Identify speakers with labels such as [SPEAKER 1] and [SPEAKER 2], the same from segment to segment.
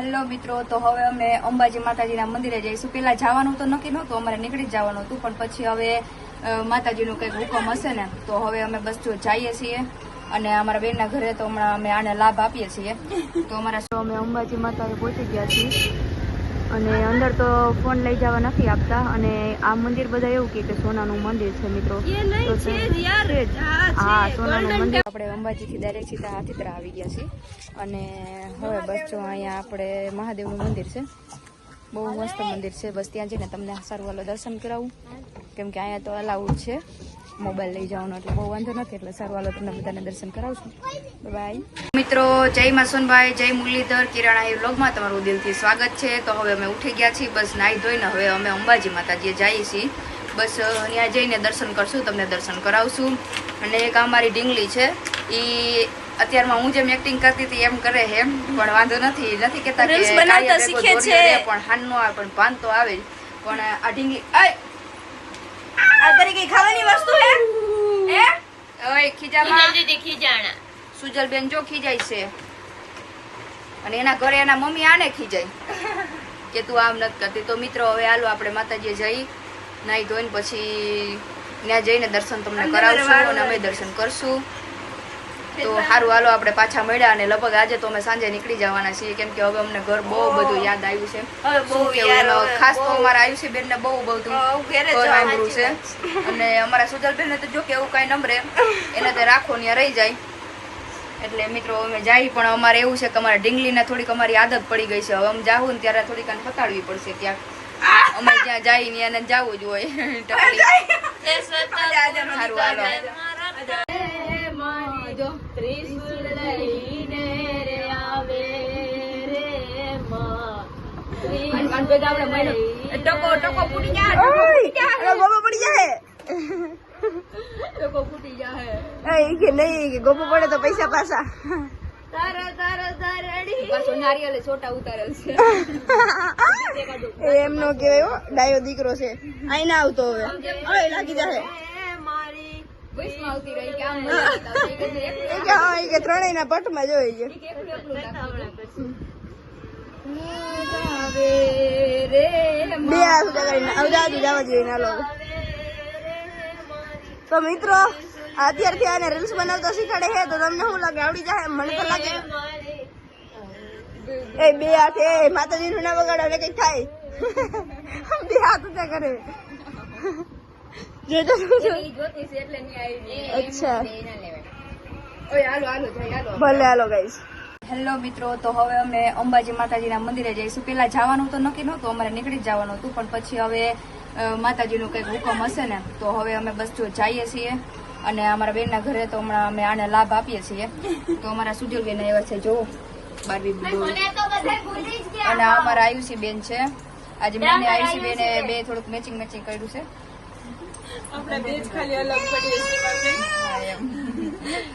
[SPEAKER 1] Hello મિત્રો, તો હવે અમે અંબાજી માતાજીના મંદિરે જઈશું. પેલા જવાનું તો નક્કી નહોતું, અમારે નીકળી જવાનું હતું, પણ પછી હવે માતાજીનું કંઈક હુકમ હશે ને, તો હવે અમે બસ જો જઈએ છીએ. અને અમારા બેનના ઘરે તો હમણાં અમે આને લાભ આપીએ છીએ. તો અમારા અમે અંબાજી માતાએ પહોંચી ગયા છીએ. અને અંદર તો ફોન લઈ જવા નથી આપતા. અને આ મંદિર બધા એવું કે સોનાનું મંદિર છે મિત્રો. હા સોનાનું મંદિર. આપણે અંબાજીથી ડાયરેક્ટ સીધા હાથીદરા આવી ગયા છીએ. અને હવે બસ જો અહીંયા આપણે મહાદેવનું મંદિર છે. બહુ મસ્ત મંદિર છે. બસ ત્યાં જઈને તમને સારું વાલો દર્શન કરાવું. કેમ કે અહીંયા તો અલાઉડ છે. મોબાઈલ લઈ જવાનો એટલે બહુ વાંધો નથી એટલે સારું. હાલો તમને બધાને દર્શન કરાવશું. બાય મિત્રો જય માં સોનભાઈ જય મુરલીધર કિરાણા એ વ્લોગમાં તમારું દિલથી સ્વાગત છે. તો હવે અમે ઉઠી ગયા છીએ બસ નાહી ધોઈને હવે અમે અંબાજી માતાજીએ જઈએ છીએ. બસ ત્યાં જઈને દર્શન કરશું તમને દર્શન કરાવશું. અને એક અમારી ઢીંગલી છે. એ અત્યારમાં હું જેમ એક્ટિંગ કરતી હતી એમ કરે છે પણ વાંધો નથી નથી કેતા કે પણ હાન નો આવે પણ ભાન તો આવે જ. પણ આ ઢીંગલી
[SPEAKER 2] કઈ ખાવાની વસ્તુ હે? હે?
[SPEAKER 1] ઓય ખીજામાં?
[SPEAKER 2] દીદી ખીજાણા.
[SPEAKER 1] સુજલબેન જો ખીજાય છે. અને એના ઘરે એના મમ્મી આને ખીજાય. કે તું આમ નથી કરતી. તો મિત્રો હવે હાલો આપણે માતાજીએ જઈ નાહી ધોઈને પછી ત્યાં જઈને દર્શન તમને કરાવશું અને અમે દર્શન કરશું. તો સારું હાલો આપણે પાછા મળ્યા અને લગભગ આજે તો અમે સાંજે નીકળી જવાના છીએ. કેમ કે હવે અમને ઘર બહુ બધું યાદ આવ્યું છે. શું કેવું ખાસ તો. અમારા આયુષી બેન ને બહુ બધું સાંભળ્યું છે. અને અમારા સુજલબેન ને તો જો કે એવું કાંઈ નંબરે એને તે રાખો ત્યાં રહી જાય. એટલે મિત્રો અમે જાય પણ અમારે એવું છે કે અમારે ઢીંગલીને થોડીક અમારી આદત પડી ગઈ છે. હવે અમે જાવું ને ત્યારે થોડીક આને ફતાડવી પડશે ક્યાંક. અમે જ્યાં જાય ને એને જવું જ હોય. ટકો ટકો ફૂટી જાય
[SPEAKER 2] ગોબો પડી જાય
[SPEAKER 1] ટકો ફૂટી જાય
[SPEAKER 2] એ કે નહીં કે ગોબો પડે તો પૈસા પાછા
[SPEAKER 1] પાછો નારિયેલે છોટા ઉતારેલ છે
[SPEAKER 2] એ એમ નો કહેવાય હો ડાયો દીકરો છે આઈ ના આવતો હવે હવે લાગી જાય
[SPEAKER 1] બસમાં આવતી રહી કે
[SPEAKER 2] ત્રણેય ના જોઈ છે
[SPEAKER 1] રે
[SPEAKER 2] બે હાથ ઊંચા કરીને જવા જોઈએ ના લોકો. તો મિત્રો અત્યારથી આને રીલ્સ બનાવતા શીખવાડે છે તો તમને શું લાગે? આવડી જાય મને તો લાગે. એ બે હાથ એ માતાજી નું ના વગાડો એટલે કંઈક થાય. બે હાથ કરે.
[SPEAKER 1] જોતી છે એટલે નહીં આવી.
[SPEAKER 2] અચ્છા.
[SPEAKER 1] ઓય હાલો હાલો જાય હાલો.
[SPEAKER 2] ભલે હાલો ગાઈસ
[SPEAKER 1] હેલો મિત્રો તો હવે અમે અંબાજી માતાજીના મંદિરે જઈશું. પેલા જવાનું તો નક્કી નહોતું અમારે નીકળી જ જવાનું હતું પણ પછી હવે માતાજીનું કંઈક હુકમ હશે ને તો હવે અમે બસ જો જઈએ છીએ. અને અમારા બેનના ઘરે તો હમણાં અમે આને લાભ આપીએ છીએ. તો અમારા સુજલબેન એવા છે જો બારવી અને અમારા આયુષી બેન છે. આજે મેં આયુષી બેને બે થોડુંક મેચિંગ મેચિંગ કર્યું છે. હા, એમ.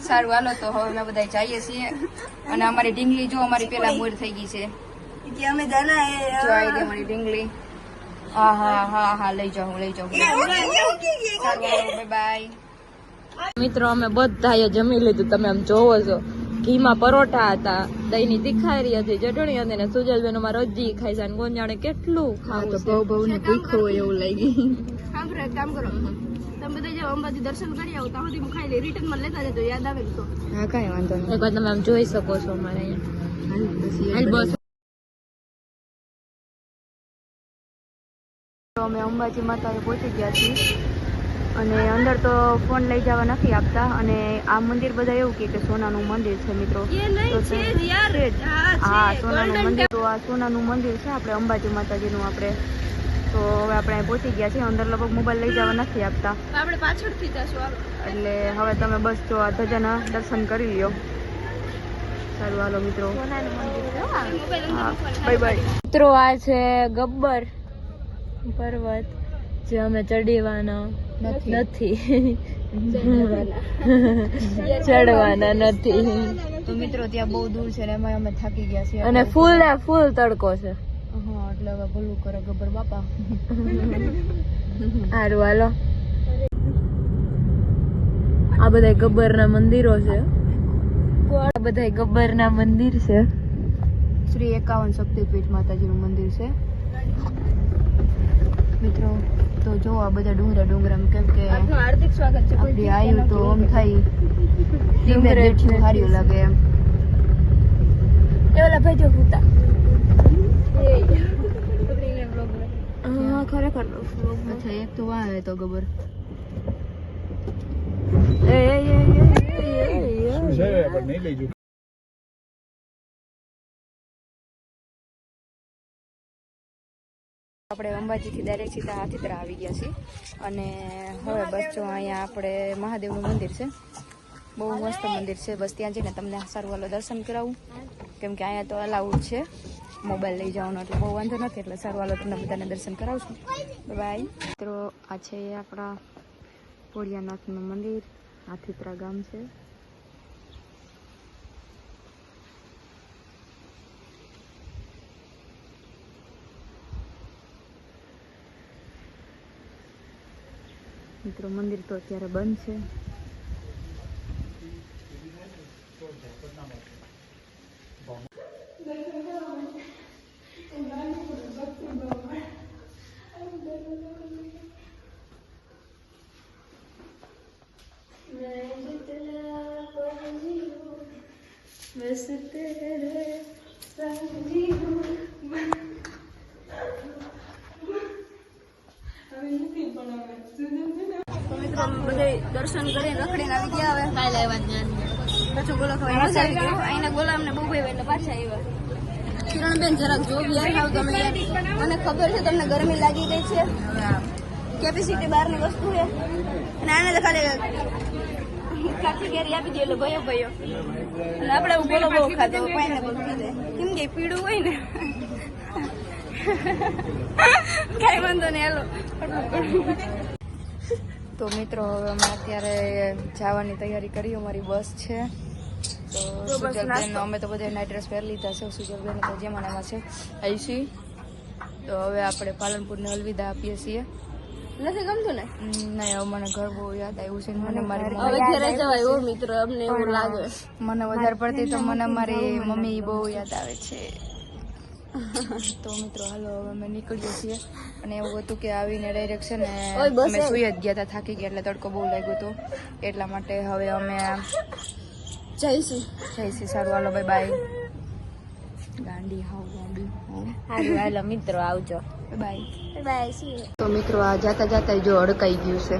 [SPEAKER 1] સારું હાલો તો હવે અમે બધા જઈએ છીએ. અને અમારી ઢીંગલી જો અમારી પેલા મોર થઈ ગઈ છે.
[SPEAKER 2] અમે જાના એ
[SPEAKER 1] જો આવી ગઈ અમારી ઢીંગલી. હા હા હા હા લઈ જાઉં લઈ જાઉં. બાય બાય
[SPEAKER 3] મિત્રો અમે બધાએ જમી લીધું. તમે આમ જોવો છો. ઘીમાં પરોઠા હતા દહીંની તીખારી હતી ચટણી હતી ને સુજલબેન અમારે હજી ખાઈ છે. ગોંજાણે કેટલું ખાવું બહુ
[SPEAKER 1] બહુ ને ભૂખો હોય એવું લાગી
[SPEAKER 2] કામ કરો એક કામ કરો. તમે બધા જો અંબાજી દર્શન કરી આવો. ત્યાં સુધી હું ખાઈ લઈ. રિટર્નમાં લેતા જજો યાદ આવે ને તો.
[SPEAKER 1] હા કાંઈ વાંધો નહીં.
[SPEAKER 3] એક તમે આમ જોઈ શકો છો અમારે અહીંયા. બસ.
[SPEAKER 1] અમે અંબાજી માતાએ પહોંચી ગયા છીએ. અને અંદર તો ફોન લઈ જવા નથી આપતા. અને આ મંદિર બધા એવું કે સોનાનું મંદિર છે મિત્રો. તો તે- છે હા સોનાનું મંદિર. તો આ સોનાનું મંદિર છે આપણે અંબાજી માતાજીનું આપણે તો હવે આપણે પહોંચી ગયા છીએ. અંદર લગભગ મોબાઈલ લઈ જવા નથી આપતા.
[SPEAKER 2] આપણે પાછળથી જશું
[SPEAKER 1] એટલે હવે તમે બસ જો આ ધજાના દર્શન કરી લ્યો. સારું હાલો મિત્રો. બાય બાય
[SPEAKER 3] મિત્રો આ છે ગબ્બર પર્વત જે અમે ચડીવાના નથી. ચડવાના. નથી.
[SPEAKER 1] તો મિત્રો ત્યાં બહુ દૂર છે ને એમાં અમે થાકી ગયા છીએ.
[SPEAKER 3] અને ફૂલ ને ફૂલ તડકો છે.
[SPEAKER 1] એટલે હવે ભલું કરે ગબ્બર બાપા.
[SPEAKER 3] સારું હાલો. આ બધા ગબ્બર ના મંદિરો છે. આ બધા ગબ્બર ના મંદિર છે.
[SPEAKER 1] શ્રી એકાવન શક્તિપીઠ માતાજીનું મંદિર છે. મિત્રો તો જો આ બધા ડુંગરા ડુંગરા કેમ કે
[SPEAKER 2] હાર્દિક સ્વાગત છે
[SPEAKER 1] આપણી આવ્યું તો આમ થાય. ધીમે રેઠું સારું લાગે એમ.
[SPEAKER 2] એ ઓલા ભાઈ જો. હુતા
[SPEAKER 3] ખરેખર
[SPEAKER 1] અચ્છા એક તો વાહ તો ગબર
[SPEAKER 3] એ એ એ એ એ
[SPEAKER 4] શું છે પણ નહીં લઈ જવું.
[SPEAKER 1] આપણે અંબાજીથી ડાયરેક્ટ સીધા હાથીદરા આવી ગયા છીએ. અને હવે બસ જો અહીંયા આપણે મહાદેવનું મંદિર છે. બહુ મસ્ત મંદિર છે. બસ ત્યાં જઈને તમને સારું વાલો દર્શન કરાવું. કેમ કે અહીંયા તો અલાઉડ છે. મોબાઈલ લઈ જવાનો એટલે બહુ વાંધો નથી, એટલે સારું. હાલો, તમને બધાને દર્શન કરાવશું. બાય મિત્રો, આ છે આપણા પોળિયાનાથનું મંદિર. હાથીદરા ગામ છે. મિત્રો, મંદિર તો અત્યારે બંધ છે.
[SPEAKER 2] તો तेरे અમે हूँ દર્શન કરીને રખડીને આવી ગયા હવે.
[SPEAKER 3] કાલે આવ્યા
[SPEAKER 2] પાછું ગોલા મજા આવી અહીંના બહુ ભાઈ એટલે પાછા આવ્યા. કિરણબેન જરાક જોબ યાર આવ તમે મને ખબર છે તમને ગરમી લાગી ગઈ છે. કેપેસિટી બહારની વસ્તુ છે. અને આને તો ખાલી કાચી કેરી આપી દે એટલે ભયો ભયો. અને આપણે બોલો બહુ ખાધો પાઇનેપલ ખાધે કેમ કે પીળું હોય ને? કઈ વાંધો નહીં હાલો.
[SPEAKER 1] તો મિત્રો હવે અમે અત્યારે જવાની તૈયારી કરી અમારી બસ છે. તો સુજલબેન અમે તો બધા નાઇટ ડ્રેસ પહેરી લીધા છે. સુજલબેન તો જેમાં એમાં છે આઈસી તો હવે આપણે પાલનપુરને અલવિદા આપીએ છીએ.
[SPEAKER 2] નથી ગમતું ને?
[SPEAKER 1] નહીં હવે મને ઘર બહુ યાદ આવ્યું છે મને મારી
[SPEAKER 2] હવે ઘરે જવાય ઓ મિત્ર અમને એવું લાગે.
[SPEAKER 1] મને વધારે પડતી તો મને મારી મમ્મી બહુ યાદ આવે છે. તો મિત્રો હાલો હવે અમે નીકળીએ છીએ. અને એવું હતું કે આવીને ડાયરેક્ટ છે ને અમે સુઈ જ ગયા હતા થાકી ગયા એટલે તડકો બહુ લાગ્યો હતો એટલા માટે હવે અમે
[SPEAKER 2] જઈશું.
[SPEAKER 1] જઈશું. સારું હાલો બાય બાય ગાંડી હાવ ગાંડી.
[SPEAKER 3] સારું હાલો મિત્રો આવજો.
[SPEAKER 1] બાય.
[SPEAKER 2] બાય સી
[SPEAKER 1] તો મિત્રો આ જાતા જાતા જો અડકાઈ ગયું છે.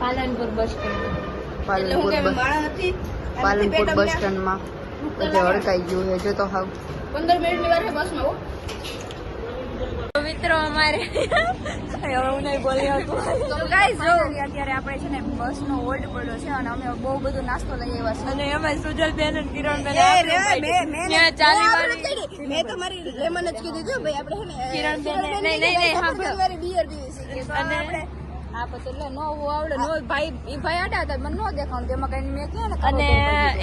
[SPEAKER 3] Palanpur bus stand.
[SPEAKER 1] Palanpur bus Palanpur bus સ્ટેન્ડમાં. અડકાઈ ગયું છે જો તો હાવ.
[SPEAKER 2] પંદર મિનિટની વાર બસમાં હો.
[SPEAKER 3] હવે હું નહીં બોલી હતું
[SPEAKER 1] તો ગાઈસ જો. અત્યારે આપણે છે ને બસનો હોલ્ડ પડ્યો છે અને અમે બહુ બધો નાસ્તો લઈ આવ્યા છે
[SPEAKER 3] અને એમાં સુજલ બેન અને કિરણ બેન
[SPEAKER 2] એ રે, મેં- મેં
[SPEAKER 3] ત્યાં ચાલી
[SPEAKER 2] આપણે મેં તો મારી લેમન જ કીધી હતી ભાઈ આપણે છે ને
[SPEAKER 3] કિરણબેન ને- નહીં, નહીં, સાંભળો.
[SPEAKER 2] મારી બીયર દીધી છે. કે તો
[SPEAKER 3] અને
[SPEAKER 2] આપણે
[SPEAKER 1] આ પછી એટલે નો આવડે નો ભાઈ ઈ ભાઈ આડા હતા મને નો દેખાણ તેમાં કઈ મેં કે ને
[SPEAKER 3] અને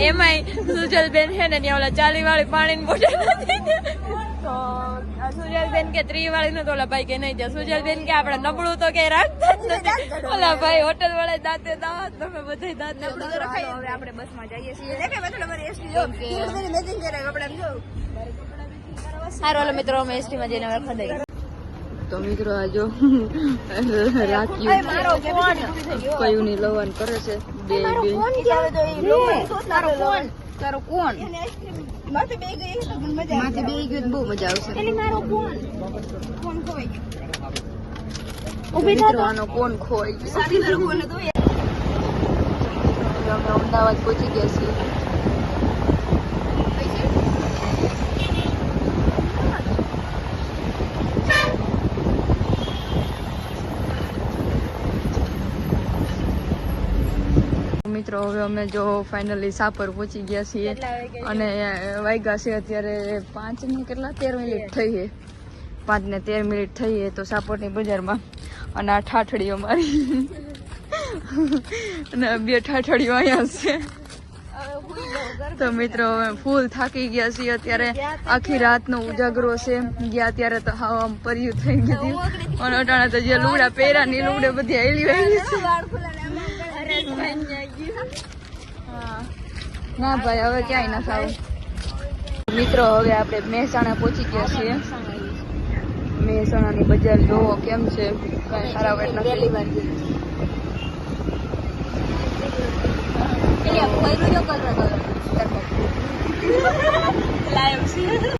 [SPEAKER 3] એમાંય સુજલ બેન છે ને ત્યાં ઓલા ચાલી વાળી પાણીની બોટલ તો કે ત્રી વાળી તો ઓલા ભાઈ કે નહીં ત્યાં. સુજલ બેન કે આપણે નબળું તો કે રાખતા જ નથી. ઓલા ભાઈ હોટલ વાળા દાંતે દાંત તમે બધા દાંત
[SPEAKER 1] હાલો, હવે આપણે બસમાં જઈએ છીએ.
[SPEAKER 2] દેખાય પાછળ અમારી એસટી જો. મેચિંગ કરે કપડાં જો.
[SPEAKER 3] સારું ઓલો મિત્રો અમે એસટી માં જઈને હવે
[SPEAKER 1] તો મિત્રો આજો જો રાખ્યું. કયુંની લવન કરે છે. બે બે.
[SPEAKER 2] તો
[SPEAKER 1] તારો કોણ? કોણ
[SPEAKER 2] માથે બે ગઈ તો મજા
[SPEAKER 1] માથે બે ગઈ. તો બહુ મજા આવશે.
[SPEAKER 2] એટલે મારો કોણ? ખોવાઈ ગયો?
[SPEAKER 1] મિત્રો આનો કોણ ખોઈ
[SPEAKER 2] સારી મારો
[SPEAKER 1] અમે અમદાવાદ પહોંચી ગયા છીએ. મિત્રો હવે અમે જો ફાઇનલી સાપર પહોંચી ગયા છીએ અને વાગ્યા છે અત્યારે પાંચ ને કેટલા? તેર મિનિટ થઈ છે પાંચ ને તેર મિનિટ થઈ છે તો સાપરની બજારમાં અને આ ઠાઠડીઓ મારી. અને બે ઠાઠડીઓ અહીંયા છે. તો મિત્રો હવે ફૂલ થાકી ગયા છીએ અત્યારે. આખી રાતનો ઉજાગરો છે. ગયા ત્યારે તો હા આમ પર્યું થઈ ગયું અને અટાણે તો જે લુગડા પહેરા ની લુગડે બધી હેલી વહેલી છે.
[SPEAKER 2] ને
[SPEAKER 1] ભાઈ હવે ક્યાંય ના ખાવ મિત્રો હવે આપણે મહેસાણા પહોંચી ગયા છીએ. મહેસાણાની બજાર જોવો કેમ છે? કઈ સારા વેટ નથી.
[SPEAKER 2] લાઈવ છે.